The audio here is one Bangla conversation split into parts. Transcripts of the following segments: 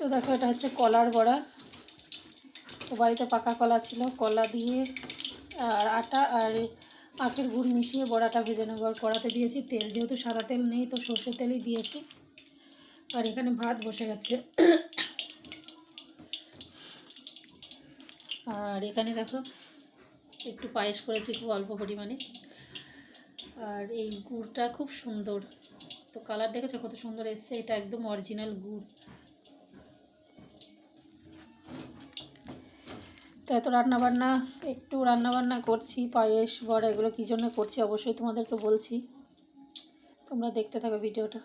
তো দেখো, এটা হচ্ছে কলার বড়া। তো বাড়িতে পাকা কলা ছিল, কলা দিয়ে আর আটা আর আখের গুড় মিশিয়ে বড়াটা ভেজে নেব। আর কড়াতে দিয়েছি তেল, যেহেতু সাদা তেল নেই, তো সর্ষের তেলই দিয়েছি। আর এখানে ভাত বসে গেছে। আর এখানে দেখো, একটু পায়েস করেছি খুব অল্প পরিমাণে। আর এই গুড়টা খুব সুন্দর। তো কালার দেখেছ কত সুন্দর এসছে? এটা একদম অরিজিনাল গুড়। তো এত রান্নাবান্না, একটু রান্নাবান্না করছি, পায়েস, বড়া এগুলো কী জন্য করছি অবশ্যই তোমাদেরকে বলছি। তোমরা দেখতে থাকো ভিডিওটা।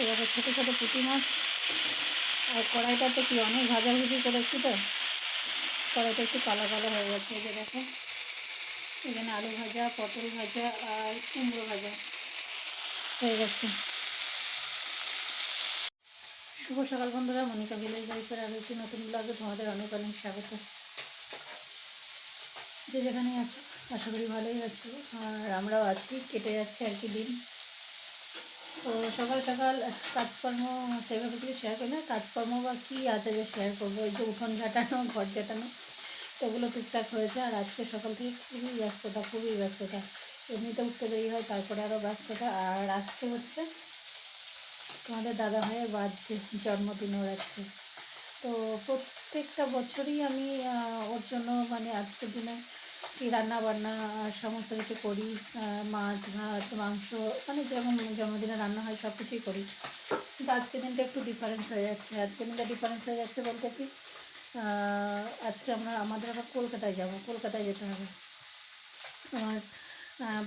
এবারে ছোটো ছোটো পুঁটি মাছ। আর কড়াইটাতে কি অনেক ভাজাভুজি করেছি তো? কড়াইটা একটু কালো কালো হয়ে গেছে, এই যে দেখো। এখানে আলু ভাজা, পটল ভাজা আর কুমড়ো ভাজা হয়ে গেছে। শুভ সকাল বন্ধুরা, মনিকা ভিলেজ লাইফের আর একটি নতুন ব্লগে তোমাদের অনেক অনেক স্বাগত। যে যেখানে আছো, আশা করি ভালোই আছো। আর আমরাও আছি, কেটে যাচ্ছে আর কি দিন। তো সকাল সকাল কাজকর্ম সেভাবে কিছু শেয়ার করি না। কাজকর্ম বা কী আছে যে শেয়ার করব? ওই যে উঠোন ঝাঁটানো ঘর ঝাঁটানো সেগুলো টুকটাক হয়েছে। আর আজকে সকাল থেকে খুবই ব্যস্ততা খুবই ব্যস্ততা। এমনিতে উঠতে দেরি হয়, তারপরে আরও ব্যস্ততা। আর আজকে হচ্ছে তোমাদের দাদা ভাইয়ের বার্থডে জন্মদিন ওর আজকে। তো প্রত্যেকটা বছরই আমি ওর জন্য মানে আজকের দিনে রান্না বান্না সমস্ত কিছু করি মাছ, ভাত, মাংস মানে যেমন জন্মদিনে রান্না হয় সব কিছুই করি। কিন্তু আজকের দিনটা একটু ডিফারেন্স হয়ে যাচ্ছে। আজকের দিনটা ডিফারেন্স হয়ে যাচ্ছে বলতে কি আজকে আমরা আমাদের আবার কলকাতায় যাব। কলকাতায় যেতে হবে। আমার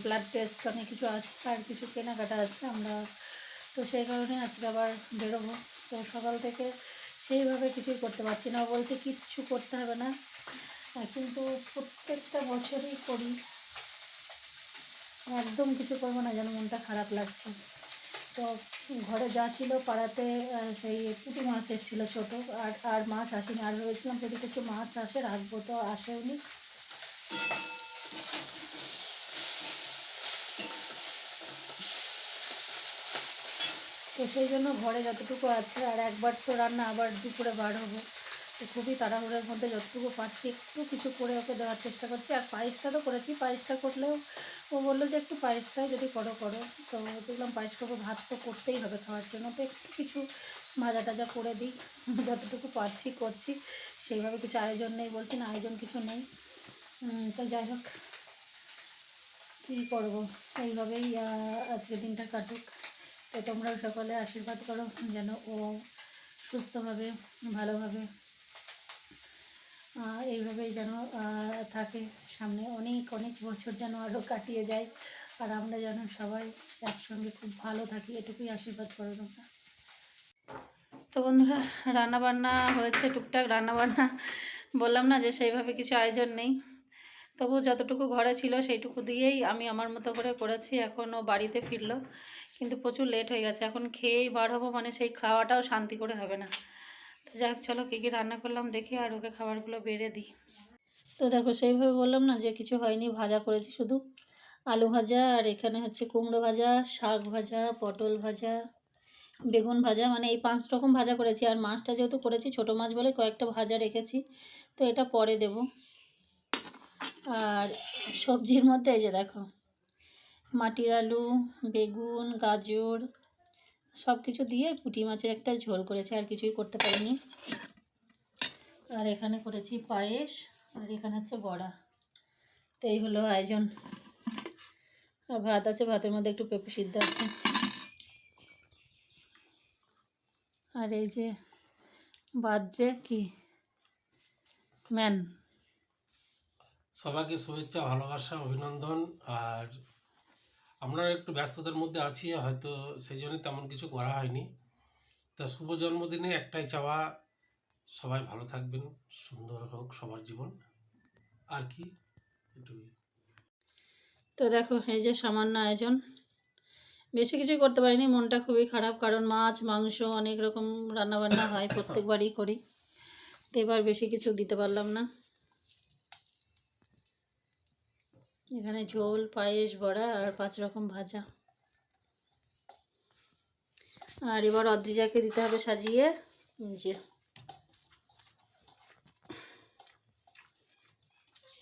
ব্লাড টেস্ট অনেক কিছু আছে, আর কিছু কেনাকাটা আছে আমরা। তো সেই কারণে আজকে আবার বেরোবো। তো সকাল থেকে সেইভাবে কিছুই করতে পারছি না। বলছে কিচ্ছু করতে হবে না। কিন্তু প্রত্যেকটা বছরই করি। একদম কিছু করব না, যেন মনটা খারাপ লাগছে। তো ঘরে যা ছিল পাড়াতে সেই পুঁটি মাছ এসেছিল ছোটো, আর আর মাছ আসেনি। আর ভেবেছিলাম যদি কিছু মাছ আসে, রাখব, তো আসেওনি। তো সেই জন্য ঘরে যতটুকু আছে, আর একবার তো রান্না আবার দুপুরে বার হব। খুবই তাড়াহুড়োর মধ্যে যতটুকু পারছি একটু কিছু করে ওকে দেওয়ার চেষ্টা করছি। আর পায়েসটা তো করেছি। পায়েসটা করলেও ও বলল যে, একটু পায়েসটাই যদি করো করো। তো দেখলাম পায়েস করব, ভাত তো করতেই হবে খাওয়ার জন্য। তো একটু কিছু ভাজা টাজা করে দিই। যতটুকু পারছি করছি। সেইভাবে কিছু আয়োজন নেই বলছি না, আয়োজন কিছু নেই। তো যাই হোক, কী করব? এইভাবেই আজকে দিনটা কাটুক। তো তোমরাও সকলে আশীর্বাদ করো, যেন ও সুস্থভাবে, ভালোভাবে এইভাবেই যেন থাকে সামনে অনেক অনেক বছর যেন আরও কাটিয়ে যায়। আর আমরা যেন সবাই একসঙ্গে খুব ভালো থাকি, এটুকুই আশীর্বাদ করো তোমরা। তো বন্ধুরা, রান্নাবান্না হয়েছে টুকটাক, রান্নাবান্না বললাম না যে সেইভাবে কিছু আয়োজন নেই। তবু যতটুকু ঘরে ছিল সেইটুকু দিয়েই আমি আমার মতো করে করেছি এখনও বাড়িতে ফিরলো। কিন্তু প্রচুর লেট হয়ে গেছে, এখন খেয়েই বার হব মানে সেই খাওয়াটাও শান্তি করে হবে না। যাক, চলো কী কী রান্না করলাম দেখি আর ওকে খাবারগুলো বেড়ে দিই। তো দেখো, সেইভাবে বললাম না যে কিছু হয়নি, ভাজা করেছি শুধু। আলু ভাজা আর এখানে হচ্ছে কুমড়ো ভাজা, শাক ভাজা, পটল ভাজা, বেগুন ভাজা মানে এই পাঁচ রকম ভাজা করেছি। আর মাছটা যেহেতু করেছি, ছোটো মাছ বলে কয়েকটা ভাজা রেখেছি, তো এটা পরে দেব। আর সবজির মধ্যে এই যে দেখো, মাটির আলু, বেগুন, গাজর সব কিছু দিয়ে পুঁটি মাছের একটা ঝোল করেছি, আর কিছুই করতে পারিনি। আর এখানে করেছি পায়েস, আর এখানে হচ্ছে বড়া। তো এই হলো আয়োজন। আর ভাত আছে, ভাতের মধ্যে একটু পেঁপে সিদ্ধ আছে। আর এই যে বাজছে কি? ম্যান। সবাইকে শুভেচ্ছা, ভালোবাসা, অভিনন্দন, আর আমরা একটু ব্যস্ততার মধ্যে আছি, হয়তো সেই জন্য তেমন কিছু করা হয়নি। তা শুভ জন্মদিনে একটাই চাওয়া, সবাই ভালো থাকবেন, সুন্দর হোক সবার জীবন। আর কি? তো দেখো, এই যে সামান্য আয়োজন, বেশি কিছু করতে পারিনি, মনটা খুবই খারাপ, কারণ মাছ, মাংস অনেক রকম রান্নাবান্না হয়, প্রত্যেকবারই করি। তো এবার বেশি কিছু দিতে পারলাম না। এখানে ঝোল পায়েস বড়া আর পাঁচ রকম ভাজা। আর এবার অদ্রিজাকে দিতে হবে সাজিয়ে। যে।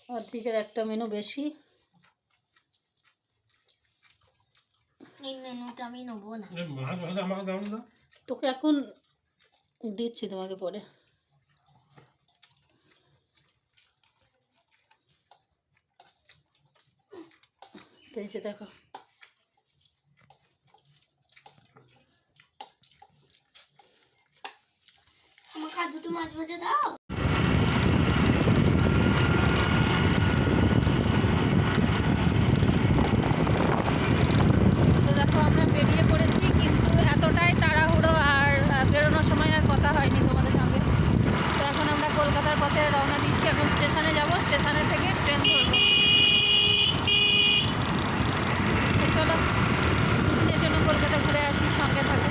অদ্রিজার একটা মেনু বেশি। এই মেনুটা আমি নেব না। তোকে এখন দিচ্ছি তোমাকে পরে। তো এই যে দেখো আমাকে আর দুটো মাছ ভেজে দাও তো দেখো আমরা বেরিয়ে পড়েছি কিন্তু এতটাই তাড়াহুড়ো আর আহ, বেরোনোর সময় আর কথা হয়নি তোমাদের সঙ্গে তো এখন আমরা কলকাতার পথে রওনা দিচ্ছি এখন স্টেশনে যাব স্টেশনে থেকে ট্রেন ধরবো তো চলো দুদিনের জন্য কলকাতা ঘুরে আসি সঙ্গে থাকো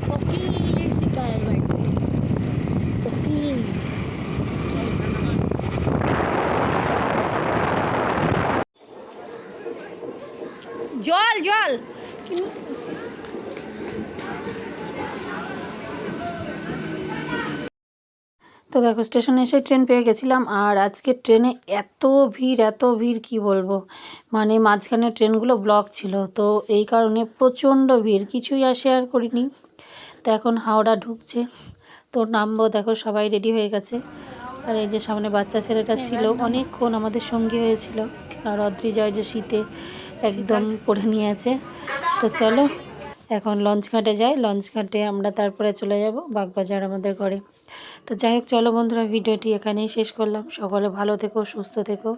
Spokane si Calvert. Spokane. জল জল তো দেখো স্টেশনে এসে ট্রেন পেয়ে গেছিলাম আর আজকে ট্রেনে এত ভিড় এত ভিড় কি বলব? মানে মাঝখানে ট্রেনগুলো ব্লক ছিল তো এই কারণে প্রচণ্ড ভিড় কিছুই আর শেয়ার করিনি। তো এখন হাওড়া ঢুকছে তো নামবো দেখো সবাই রেডি হয়ে গেছে। আর এই যে সামনে বাচ্চা ছেলেটা ছিল অনেকক্ষণ আমাদের সঙ্গী হয়েছিল আর অদ্রিজয় যে শীতে একদম পড়ে নিয়েছে। তো চলো, এখন লঞ্চ ঘাটে যাই। লঞ্চ ঘাটে আমরা তারপরে চলে যাব, বাগবাজার আমাদের ঘরে। তো যাই হোক, চলো বন্ধুরা, ভিডিওটি এখানেই শেষ করলাম। সকলে ভালো থেকো, সুস্থ থেকো।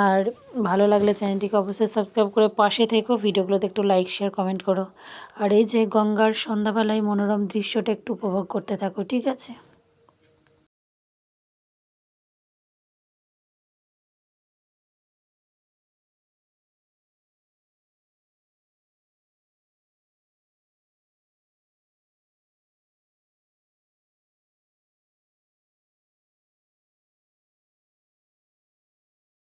আর ভালো লাগলে চ্যানেলটিকে অবশ্যই সাবস্ক্রাইব করে পাশে থেকো। ভিডিওগুলোতে একটু লাইক শেয়ার কমেন্ট করো। আর এই যে গঙ্গার সন্ধ্যাবেলায় মনোরম দৃশ্যটা একটু উপভোগ করতে থাকো, ঠিক আছে?